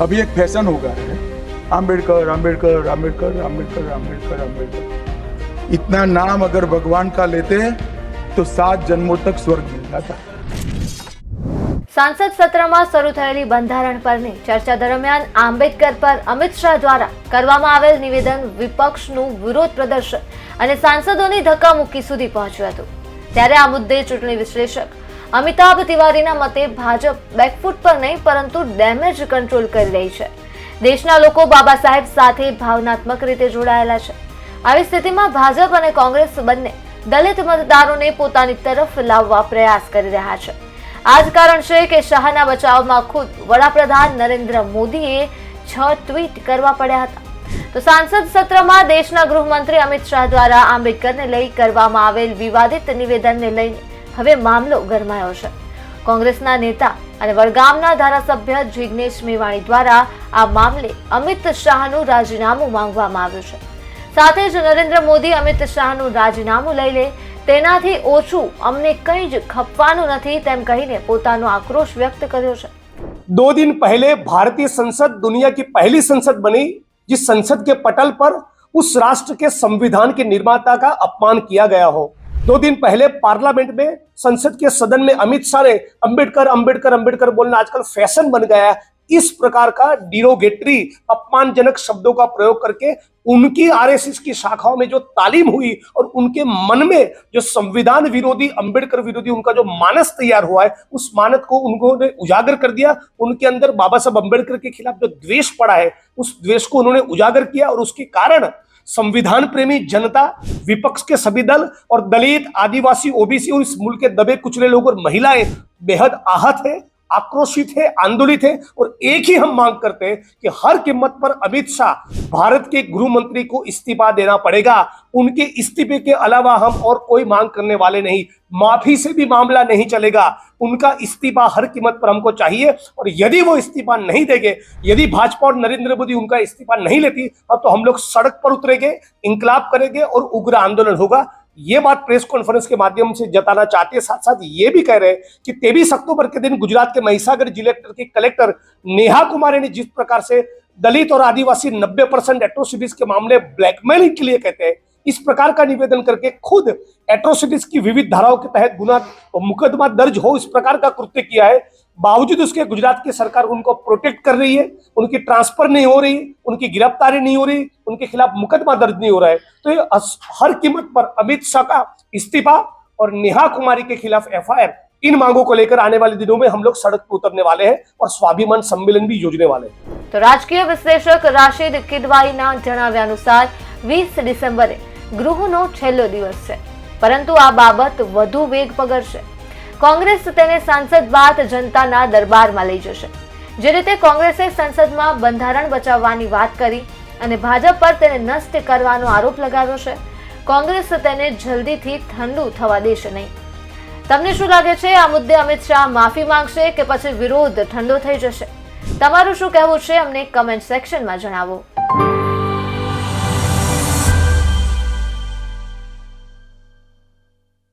अभी एक फैशन हो गया है आम्बेडकर आम्बेडकर आम्बेडकर आम्बेडकर आम्बेडकर आम्बेडकर इतना नाम अगर भगवान का लेते तो सात जन्मों तक स्वर्ग मिल जाता સાંસદ સત્રમાં શરૂ થયેલી બંધારણ પરની ચર્ચા દરમિયાન આંબેડકર પર અમિત શાહ દ્વારા કરવામાં આવેલ નિવેદન વિપક્ષનું વિરોધ પ્રદર્શન અને સાંસદોની ધક્કામુક્કી સુધી પહોંચ્યું હતું ત્યારે આ મુદ્દે ચૂંટણી વિશ્લેષક અમિતાભ તિવારીના મતે ભાજપ બેકફૂટ પર નહીં, પરંતુ ડેમેજ કંટ્રોલ કરી રહી છે. દેશના લોકો બાબા સાહેબ સાથે ભાવનાત્મક રીતે જોડાયેલા છે. આવી સ્થિતિમાં ભાજપ અને કોંગ્રેસ બંને દલિત મતદારોને પોતાની તરફ લાવવા પ્રયાસ કરી રહ્યા છે. આ જ કારણ છે કે શાહના બચાવમાં ખુદ વડાપ્રધાન નરેન્દ્ર મોદીએ છ ટ્વીટ કરવા પડ્યા હતા. તો સાંસદ સત્રમાં દેશના ગૃહમંત્રી અમિત શાહ દ્વારા આંબેડકરને લઈ કરવામાં આવેલ વિવાદિત નિવેદનને લઈને હવે મામલો ગરમાયો છે કોંગ્રેસના નેતા અને વડગામના ધારાસભ્ય જિગ્નેશ મેવાણી દ્વારા આ મામલે અમિત શાહનું રાજીનામું માંગવામાં આવ્યું છે સાથે જ નરેન્દ્ર મોદી અમિત શાહનું રાજીનામું લઈ લે તેનાથી ઓછું અમને કંઈ જ ખપવાનું નથી તેમ કહીને પોતાનો આક્રોશ વ્યક્ત કર્યો છે दो दिन पहले भारतीय संसद दुनिया की पहली संसद बनी जिस संसद के पटल पर उस राष्ट्र के संविधान के निर्माता का अपमान किया गया हो दो दिन पहले पार्लियामेंट में संसद के सदन में अमित शाह ने अंबेडकर अंबेडकर अंबेडकर बोलना आजकल फ़ैशन बन गया है। इस प्रकार का डिरोगेटरी अपमानजनक शब्दों का प्रयोग करके उनकी आरएसएस की शाखाओं में जो तालीम हुई और उनके मन में जो संविधान विरोधी, अंबेडकर विरोधी उनका जो मानस तैयार हुआ है, उस मानस को उन्होंने उजागर कर दिया। उनके अंदर बाबा साहब अंबेडकर के खिलाफ जो द्वेष पड़ा है, उस द्वेष को उन्होंने उजागर किया और उसके कारण संविधान प्रेमी जनता, विपक्ष के सभी दल और दलित, आदिवासी, ओबीसी, और इस मुल्क के दबे कुचले लोग और महिलाएँ बेहद आहत है। आक्रोशित है, आंदोलित है और एक ही हम मांग करते हैं कि हर कीमत पर अमित शाह भारत के गृह मंत्री को इस्तीफा देना पड़ेगा। उनके इस्तीफे के अलावा हम और कोई मांग करने वाले नहीं। माफ़ी से भी मामला नहीं चलेगा। उनका इस्तीफा हर कीमत पर हमको चाहिए और यदि वो इस्तीफा नहीं देंगे, यदि भाजपा और नरेंद्र मोदी उनका इस्तीफा नहीं लेती तो हम लोग सड़क पर उतरेंगे, इंकलाब करेंगे और उग्र आंदोलन होगा। ये बात प्रेस कॉन्फ्रेंस के माध्यम से जताना चाहते हैं साथ साथ ये भी कह रहे हैं कि तेईस अक्टूबर के दिन गुजरात के महिसागर ज़िले के कलेक्टर नेहा कुमारी ने जिस प्रकार से दलित और आदिवासी 90 परसेंट एट्रोसिटीज के मामले ब्लैकमेलिंग के लिए कहते हैं, इस प्रकार का निवेदन करके खुद एट्रोसिटीज की विविध धाराओं के तहत गुना मुकदमा दर्ज हो, इस प्रकार का कृत्य किया है। बावजूद उसके गुजरात की सरकार उनको प्रोटेक्ट कर रही है उनकी ट्रांसफर नहीं हो रही उनकी गिरफ्तारी नहीं हो रही उनके खिलाफ मुकदमा दर्ज नहीं हो रहा है तो ये अस- हर कीमत पर अमित शाह का इस्तीफा और नेहा कुमारी के खिलाफ एफआईआर इन मांगों को लेकर आने वाले दिनों में हम लोग सड़क पर उतरने वाले हैं और स्वाभिमान सम्मेलन भी योजने वाले हैं તો રાજકીય વિશ્લેષક રાશિદ કિડવાઈના જણાવ્યા અનુસાર વીસ ડિસેમ્બરે ગૃહનો છેલ્લો દિવસ છે પરંતુ આ બાબત વધુ વેગ પકડશે કોંગ્રેસ તેને સાંસદ બાદ જનતાના દરબારમાં લઈ જશે. જે રીતે કોંગ્રેસે સંસદમાં બંધારણ બચાવવાની વાત કરી અને ભાજપ પર તેને નષ્ટ કરવાનો આરોપ લગાવ્યો છે, કોંગ્રેસ તેને જલ્દીથી ઠંડુ થવા દેશે નહીં. તમને શું લાગે છે? આ મુદ્દે અમિત શાહ માફી માંગશે કે પછી વિરોધ ઠંડો થઈ જશે? તમારું શું કહેવું છે? અમને કમેન્ટ સેક્શનમાં જણાવો.